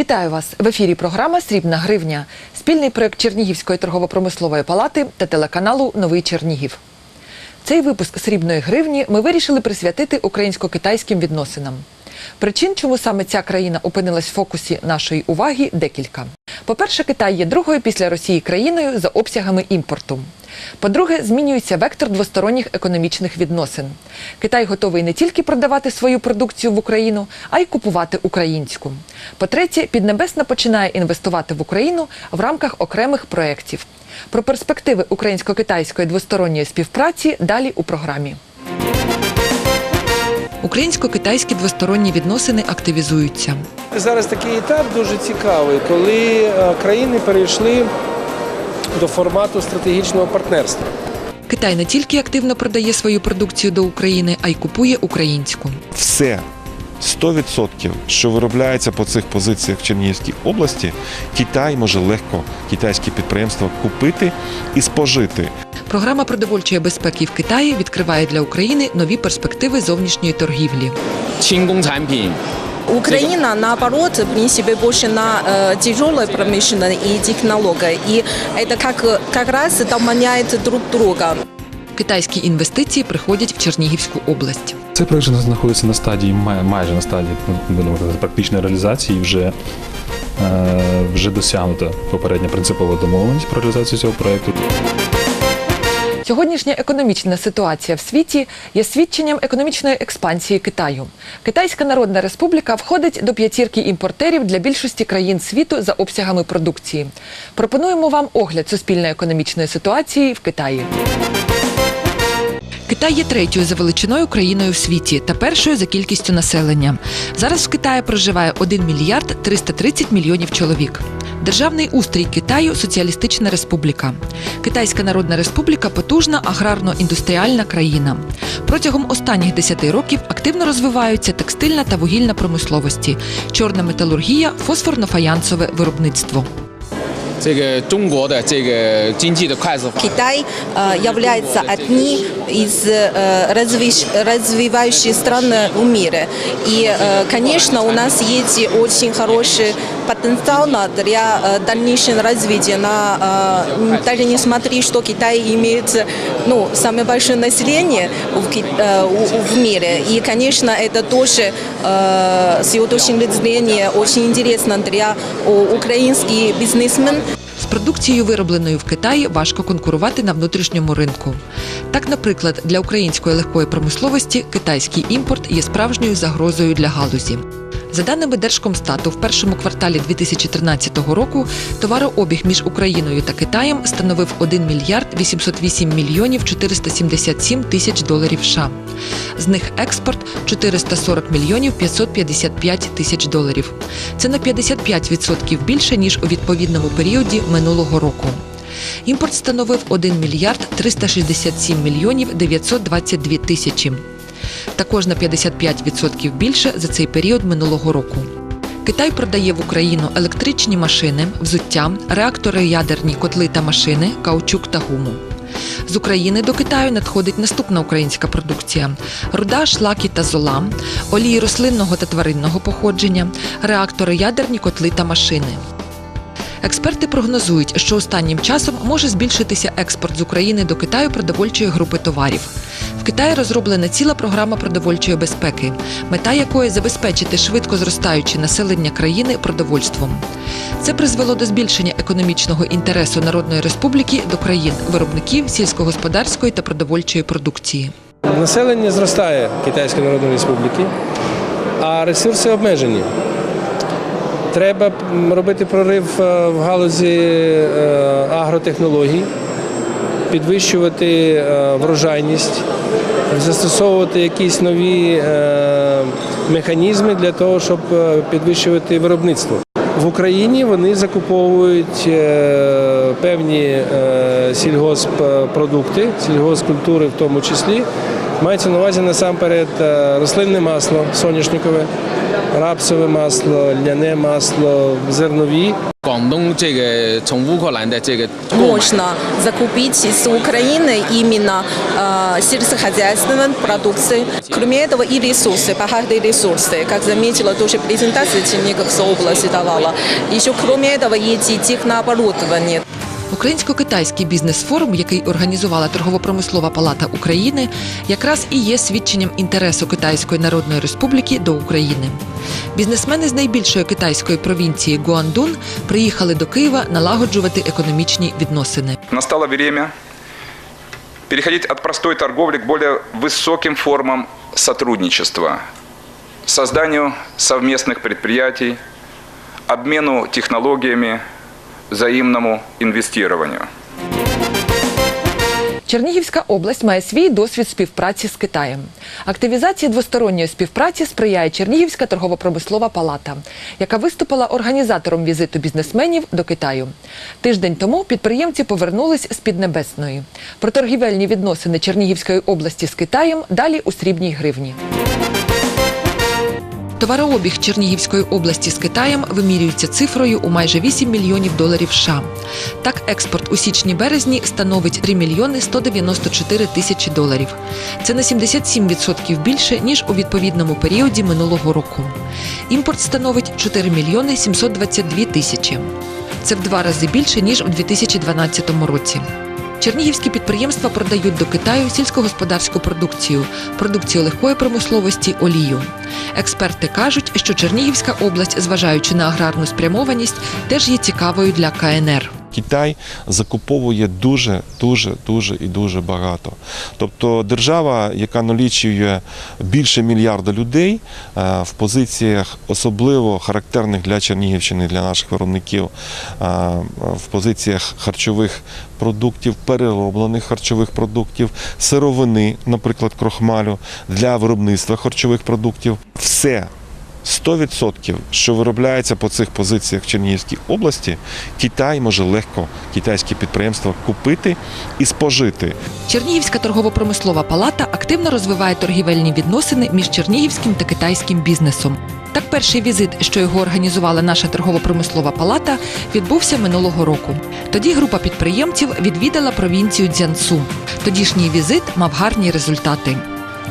Вітаю вас в ефірі. Програма Срібна гривня, спільний проект Чернігівської торгово-промислової палати та телеканалу Новий Чернігів. Цей випуск срібної гривні ми вирішили присвятити українсько-китайським відносинам. Причин, чому саме ця країна опинилась в фокусі нашої уваги, декілька. По-перше, Китай є другою після Росії країною за обсягами імпорту. По-друге, змінюється вектор двосторонніх економічних відносин. Китай готовий не тільки продавати свою продукцію в Україну, а й купувати українську. По-третє, Піднебесна починає інвестувати в Україну в рамках окремих проєктів. Про перспективи українсько-китайської двосторонньої співпраці далі у програмі. Українсько-китайські двосторонні відносини активізуються. Зараз такий етап дуже цікавий, коли е, країни перейшли до формату стратегічного партнерства. Китай не тільки активно продає свою продукцію до України, а й купує українську. все 100%, що виробляється по цих позиціях в Чернігівській області, Китай може легко китайські підприємства купити і спожити. Програма продовольчої безпеки в Китаї відкриває для України нові перспективи зовнішньої торгівлі. Украина, наоборот, при себе больше на э, тяжелой промышленной и технологии. И это как, как раз дополняет друг друга. Китайські інвестиції приходять в Чернігівську область. Це проект вже знаходиться на стадії, май- майже на стадії ну, будемо казати, практичної реалізації. Вже, е, вже досягнута попередня принципова домовленість про реалізацію цього проекту. Сьогоднішня економічна ситуація в світі є свідченням економічної експансії Китаю. Китайська Народна Республіка входить до п'ятірки імпортерів для більшості країн світу за обсягами продукції. Пропонуємо вам огляд суспільної економічної ситуації в Китаї. Китай є третьою за величиною країною в світі та першою за кількістю населення. Зараз в Китаї проживає 1 мільярд 330 мільйонів чоловік. Державний устрій Китаю соціалістична республіка. Китайська Народна Республіка потужна аграрно-індустріальна країна. Протягом останніх 10 років активно розвиваються текстильна та вугільна промисловості, чорна металургія, фосфорно-фаянсове виробництво. Китай е, является одни из е, развивающих стран у мире. І е, звісно, у нас есть очень хороші потенциал на- для э, дальнейшего развития. На, э, м, даже несмотря, что Китай имеет ну, самое большое население в, Ки- э, у- в мире. И, конечно, это тоже э, с его точки зрения очень интересно для э, украинских бизнесменов. З продукцією, виробленою в Китаї, важко конкурувати на внутрішньому ринку. Так, наприклад, для української легкої промисловості китайський імпорт є справжньою загрозою для галузі. За даними Держкомстату, в першому кварталі 2013 року товарообіг між Україною та Китаєм становив 1 мільярд 808 мільйонів 477 тисяч доларів США. З них експорт 440 мільйонів 555 тисяч доларів. Це на 55% більше ніж у відповідному періоді минулого року. Імпорт становив 1 мільярд 367 мільйонів 922 тисячі. Також на 55% більше за цей період минулого року. Китай продає в Україну електричні машини, взуття, реактори, ядерні котли та машини, каучук та гуму. З України до Китаю надходить наступна українська продукція: руда, шлаки та зола, олії рослинного та тваринного походження, реактори, ядерні котли та машини. Експерти прогнозують, що останнім часом може збільшитися експорт з України до Китаю продовольчої групи товарів. Китаї розроблена ціла програма продовольчої безпеки, мета якої забезпечити швидко зростаюче населення країни продовольством. Це призвело до збільшення економічного інтересу Народної Республіки до країн виробників сільськогосподарської та продовольчої продукції. Населення зростає Китайської Народної Республіки, а ресурси обмежені. Треба робити прорив е, в галузі е, агротехнологій, підвищувати е, врожайність, застосовувати якісь нові е, механізми для того, щоб е, підвищувати виробництво. В Україні вони закуповують е, певні сільгосппродукти, сільгоспкультури в тому числі. Мається на увазі насамперед рослинне масло соняшникове, рапсове масло, льняне масло, зернові. Можно закупить из Украины именно э, е, сельскохозяйственной продукции. Кроме этого и ресурсы, богатые ресурсы. Как заметила тоже презентация Черниговской области давала. Еще кроме этого и технооборудование. Українсько-китайський бізнес-форум, який організувала торгово-промислова палата України, якраз і є свідченням інтересу Китайської Народної Республіки до України. Бізнесмени з найбільшої китайської провінції Гуандун приїхали до Києва налагоджувати економічні відносини. Настало время переходить от простой торговли к более высоким формам сотрудничества, созданию совместных предприятий, обмену технологиями, взаимному инвестированию. Чернігівська область має свій досвід співпраці з Китаєм. Активізації двосторонньої співпраці сприяє Чернігівська торгово-промислова палата, яка виступила організатором візиту бізнесменів до Китаю. Тиждень тому підприємці повернулись з Піднебесної. Про торгівельні відносини Чернігівської області з Китаєм далі у срібній гривні. Товарообіг Чернігівської області з Китаєм вимірюється цифрою у майже 8 мільйонів доларів США. Так, експорт у січні-березні становить 3 мільйони 194 тисячі доларів. Це на 77% більше, ніж у відповідному періоді минулого року. Імпорт становить 4 мільйони 722 тисячі. Це в два рази більше, ніж у 2012 році. Чернігівські підприємства продають до Китаю сільськогосподарську продукцію, продукцію легкої промисловості, олію. Експерти кажуть, що Чернігівська область, зважаючи на аграрну спрямованість, теж є цікавою для КНР. Китай закуповує дуже, дуже, дуже і дуже багато. Тобто держава, яка налічує більше мільярда людей е, в позиціях особливо характерних для Чернігівщини, для наших виробників, е, в позиціях харчових продуктів, перероблених харчових продуктів, сировини, наприклад, крохмалю, для виробництва харчових продуктів, все 100%, що виробляється по цих позиціях в Чернігівській області, Китай може легко китайські підприємства купити і спожити. Чернігівська торгово-промислова палата активно розвиває торгівельні відносини між чернігівським та китайським бізнесом. Так, перший візит, що його організувала наша торгово-промислова палата, відбувся минулого року. Тоді група підприємців відвідала провінцію Дзянцу. Тодішній візит мав гарні результати.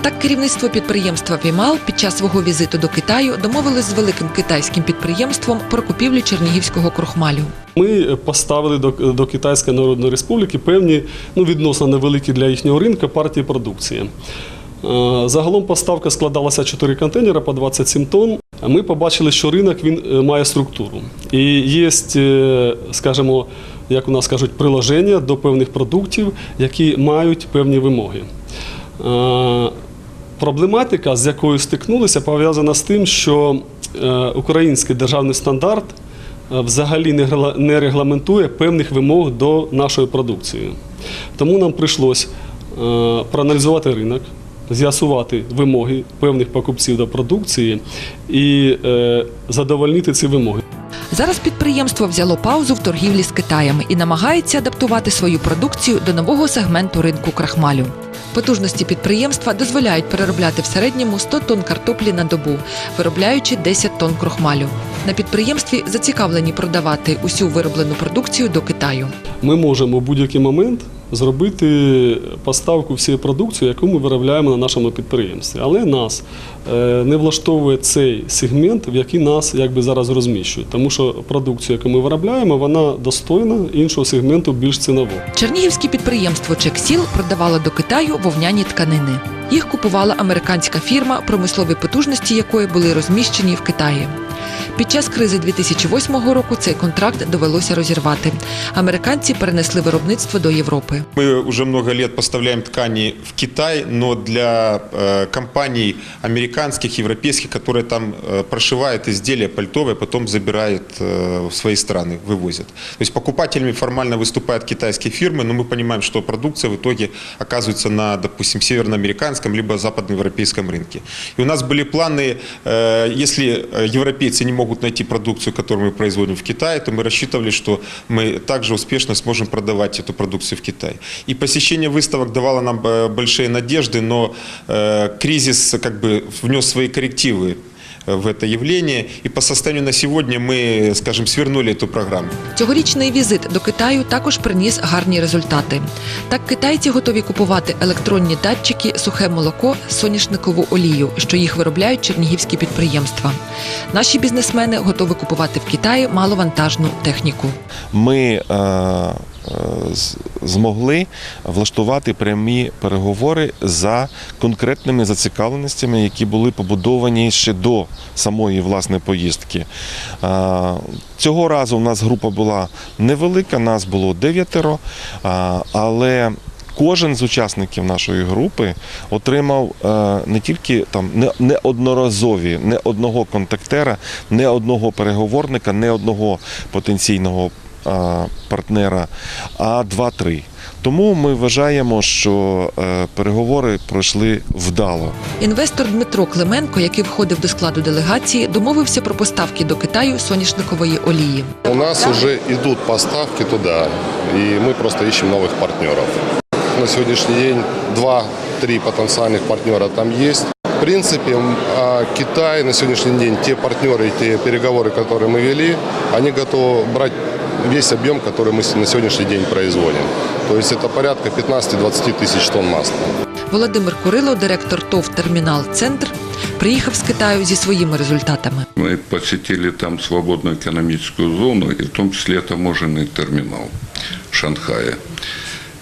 Так, керівництво підприємства Вімал під час свого візиту до Китаю домовилось з великим китайським підприємством про купівлю чернігівського крохмалю. Ми поставили до, до Китайської Народної Республіки певні ну, відносно невеликі для їхнього ринку партії продукції. Е, Загалом поставка складалася 4 контейнери по 27 тонн. Ми побачили, що ринок він е, має структуру. І є, е, скажімо, як у нас кажуть, приложення до певних продуктів, які мають певні вимоги. Проблематика, з якою стикнулися, пов'язана з тим, що е, український державний стандарт е, взагалі не регламентує певних вимог до нашої продукції. Тому нам прийшлось е, проаналізувати ринок, з'ясувати вимоги певних покупців до продукції і задовольнити ці вимоги. Зараз підприємство взяло паузу в торгівлі з Китаєм і намагається адаптувати свою продукцію до нового сегменту ринку крахмалю. Потужності підприємства дозволяють переробляти в середньому 100 тонн картоплі на добу, виробляючи 10 тонн крохмалю. На підприємстві зацікавлені продавати усю вироблену продукцію до Китаю. Ми можемо в будь-який момент зробити поставку всієї продукції, яку ми виробляємо на нашому підприємстві. Але нас е, не влаштовує цей сегмент, в який нас якби зараз розміщують. Тому що продукцію, яку ми виробляємо, вона достойна іншого сегменту більш цінового. Чернігівське підприємство Чексіл продавало до Китаю вовняні тканини. Їх купувала американська фірма, промислові потужності якої були розміщені в Китаї. Під час кризи 2008 року цей контракт довелося розірвати. Американці перенесли виробництво до Європи. Мы уже много лет поставляем ткани в Китай, но для э, компаний американских, европейских, которые там э, прошивают изделия пальтовые, потом забирают э, в свои страны, вывозят. То есть покупателями формально выступают китайские фирмы, но мы понимаем, что продукция в итоге оказывается на, допустим, северноамериканском либо западноевропейском рынке. И у нас были планы, э, если э, европейцы не могут найти продукцию, которую мы производим в Китае, то мы рассчитывали, что мы также успешно сможем продавать эту продукцию в Китай. И посещение выставок давало нам э, большие надежды, но э, кризис как бы внес свои коррективы в это явление. И по состоянию на сегодня мы, скажем, свернули эту программу. Цьогорічний візит до Китаю також приніс гарні результати. Так, китайці готові купувати електронні датчики, сухе молоко, соняшникову олію, що їх виробляють чернігівські підприємства. Наші бізнесмени готові купувати в Китаї маловантажну техніку. Ми е, е, з- змогли влаштувати прямі переговори за конкретними зацікавленостями, які були побудовані ще до самої власне поїздки. Цього разу у нас група була невелика, нас було дев'ятеро, але Кожен з учасників нашої групи отримав е, не тільки там не, не одного контактера, не одного переговорника, не одного потенційного партнера, а два-три. Тому ми вважаємо, що е, переговори пройшли вдало. Інвестор Дмитро Клименко, який входив до складу делегації, домовився про поставки до Китаю соняшникової олії. У нас уже идут поставки туда, и мы просто ищем новых партнеров. На сегодняшний день два-три потенциальных партнера там есть. В принципе, м, а Китай на сегодняшний день, те партнеры и те переговоры, которые мы вели, они готовы брать весь объем, который мы с- на сегодняшний день производим. То есть это порядка 15-20 тысяч тонн масла. Володимир Курило, директор ТОВ Термінал Центр, приїхав з Китаю зі своїми результатами. Мы посетили там свободную экономическую зону, и в том числе таможенный терминал Шанхая.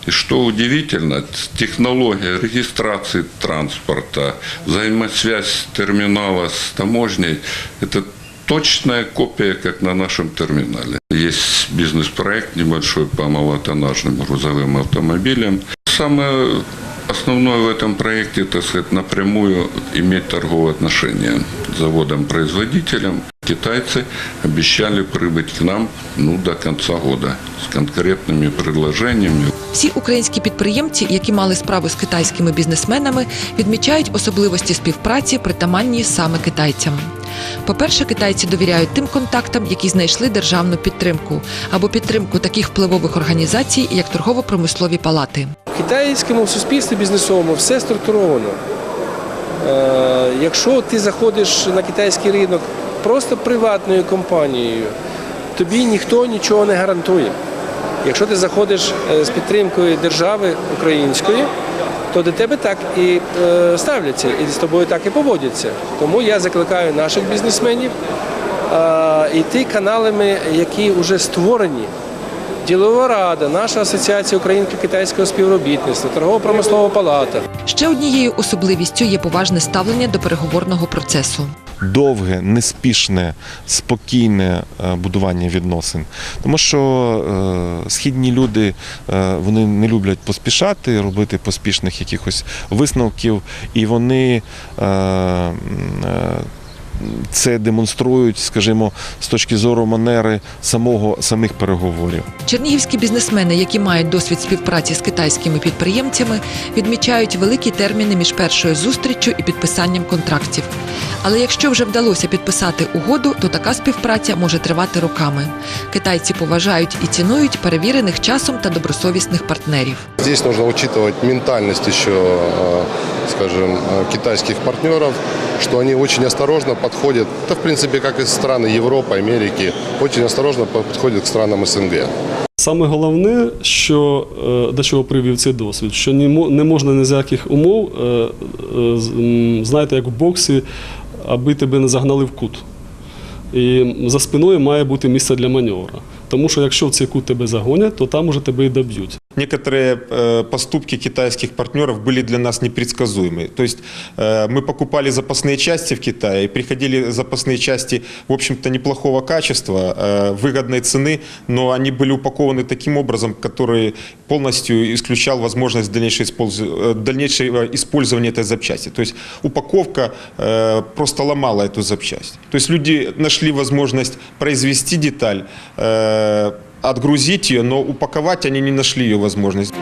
И что удивительно, технология регистрации транспорта, взаимосвязь терминала с таможней – это точная копия, как на нашем терминале. Есть бизнес-проект небольшой по малотоннажным грузовым автомобилям. Самое основное в этом проекте, так сказать, напрямую иметь торговые отношения с заводом-производителем. Китайцы обещали прибыть к нам ну, до конца года с конкретными предложениями. Всі українські підприємці, які мали справу з китайськими бізнесменами, відмічають особливості співпраці, притаманні саме китайцям. По-перше, китайці довіряють тим контактам, які знайшли державну підтримку або підтримку таких впливових організацій, як торгово-промислові палати. В китайському суспільстві бізнесовому все структуровано. Е, Якщо ти заходиш на китайський ринок просто приватною компанією, тобі ніхто нічого не гарантує. Якщо ти заходиш е, з підтримкою держави української, то до тебе так і е, ставляться, і з тобою так і поводяться. Тому я закликаю наших бізнесменів йти каналами, які вже створені. Ділова рада, наша асоціація українсько-китайського співробітництва, торгово-промислова палата. Ще однією особливістю є поважне ставлення до переговорного процесу. Довге, неспішне, спокійне е, будування відносин. Тому що е, східні люди е, вони не люблять поспішати, робити поспішних якихось висновків, і вони це демонструють, скажімо, з точки зору манери самого самих переговорів. Чернігівські бізнесмени, які мають досвід співпраці з китайськими підприємцями, відмічають великі терміни між першою зустріччю і підписанням контрактів. Але якщо вже вдалося підписати угоду, то така співпраця може тривати роками. Китайці поважають і цінують перевірених часом та добросовісних партнерів. Здесь нужно учитывать ментальность еще, э, скажем, э, китайских партнеров, что они очень осторожно подходят, это в принципе, как и страны Европы, Америки, очень осторожно подходит к странам СНГ. Саме головне, що е, до чого привів цей досвід, що не можна ні з яких умов, е, е, знаєте, як в боксі, аби тебе не загнали в кут. І за спиною має бути місце для маневра. Тому що якщо в цей кут тебе загонять, то там уже тебе і доб'ють. Некоторые э, поступки китайских партнеров были для нас непредсказуемы. То есть э, мы покупали запасные части в Китае, и приходили запасные части, в общем-то, неплохого качества, э, выгодной цены, но они были упакованы таким образом, который полностью исключал возможность дальнейшего, использ- э, дальнейшего использования этой запчасти. То есть упаковка э, просто ломала эту запчасть. То есть люди нашли возможность произвести деталь, э, отгрузить ее, но упаковать они не нашли ее возможность.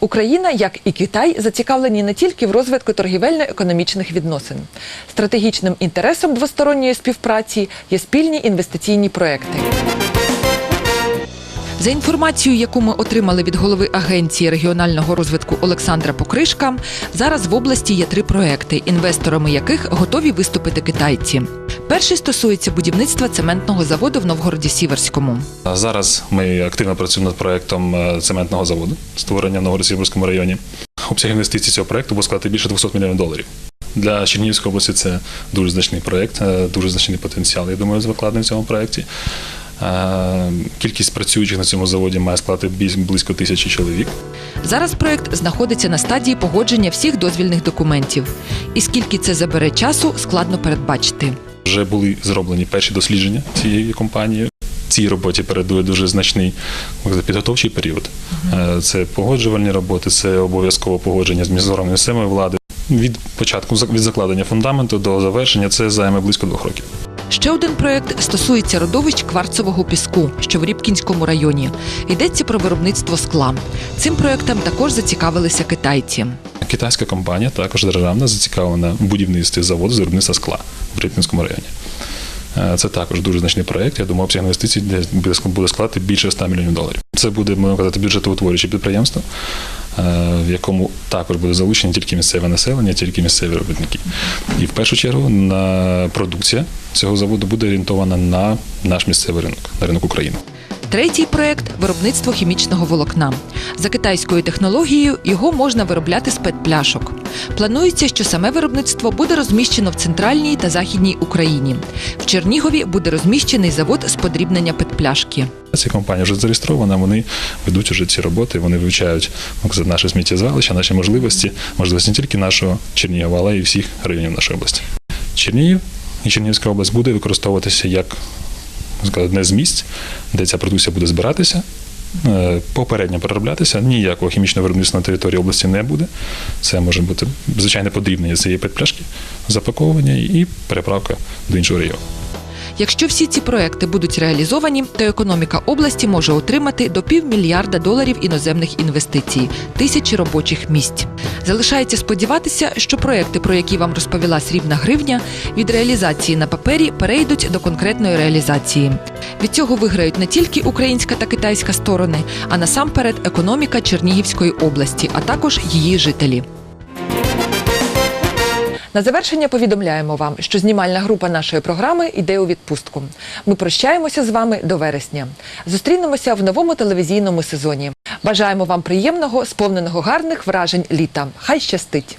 Україна, як і Китай, зацікавлені не тільки в розвитку торгівельно-економічних відносин. Стратегічним інтересом двосторонньої співпраці є спільні інвестиційні проекти. За інформацією, яку ми отримали від голови агенції регіонального розвитку Олександра Покришка, зараз в області є три проекти, інвесторами яких готові виступити китайці. Перший стосується будівництва цементного заводу в Новгороді Сіверському. Зараз ми активно працюємо над проектом е, цементного заводу, створення в Новгород-Сіверському районі. Обсяг інвестицій цього проекту буде складати більше 200 мільйонів доларів. Для Чернігівської області це дуже значний проект, е, дуже значний потенціал, я думаю, закладений в цьому проєкті. Е, Кількість працюючих на цьому заводі має складати близько тисячі чоловік. Зараз проект знаходиться на стадії погодження всіх дозвільних документів. І скільки це забере часу, складно передбачити. Вже були зроблені перші дослідження цієї компанії. Цій роботі передує дуже значний підготовчий період. Е, Це погоджувальні роботи, це обов'язково погодження з міжнародною системою влади. Від початку від закладення фундаменту до завершення це займе близько двох років. Ще один проект стосується родовищ кварцового піску, що в Рібкінському районі. Йдеться про виробництво скла. Цим проектом також зацікавилися китайці. Китайська компанія також державна зацікавлена в будівництві заводу з виробництва скла в Рибкінському районі. Е, Це також дуже значний проєкт. Я думаю, обсяг інвестицій буде ск- буде складати більше 100 мільйонів доларів. Це буде, можна казати, бюджетоутворююче підприємство, в якому також буде залучені тільки місцеве населення, тільки місцеві робітники. І в першу чергу на продукція цього заводу буде орієнтована на наш місцевий ринок, на ринок України. Третій проект виробництво хімічного волокна. За китайською технологією його можна виробляти з пет-пляшок. Планується, що саме виробництво буде розміщено в центральній та західній Україні. В Чернігові буде розміщений завод з подрібнення пет-пляшки. Ця компанія вже зареєстрована, вони ведуть уже ці роботи, вони вивчають наше сміттєзвалище, наші можливості, можливості не тільки нашого Чернігова, але й всіх районів нашої області. Чернігів і Чернігівська область буде використовуватися як одне з місць, де ця продукція буде збиратися. е, Попередньо перероблятися, ніякого хімічного виробництва на території області не буде. Це може бути звичайне подрібнення цієї петпляшки, запаковування і переправка до іншого регіону. Якщо всі ці проекти будуть реалізовані, то економіка області може отримати до півмільярда доларів іноземних інвестицій, тисячі робочих місць. Залишається сподіватися, що проекти, про які вам розповіла срібна гривня, від реалізації на папері перейдуть до конкретної реалізації. Від цього виграють не тільки українська та китайська сторони, а насамперед економіка Чернігівської області, а також її жителі. На завершення повідомляємо вам, що знімальна група нашої програми йде у відпустку. Ми прощаємося з вами до вересня. Зустрінемося в новому телевізійному сезоні. Бажаємо вам приємного, сповненого гарних вражень літа. Хай щастить!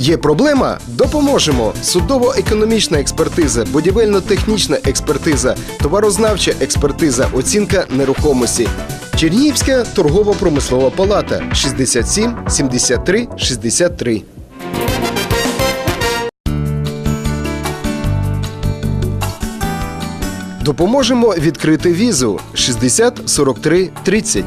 Є проблема? Допоможемо. Судово-економічна експертиза, будівельно-технічна експертиза, товарознавча експертиза, оцінка нерухомості. Чернігівська торгово-промислова палата 67 73 63. Допоможемо відкрити візу 60 43 30.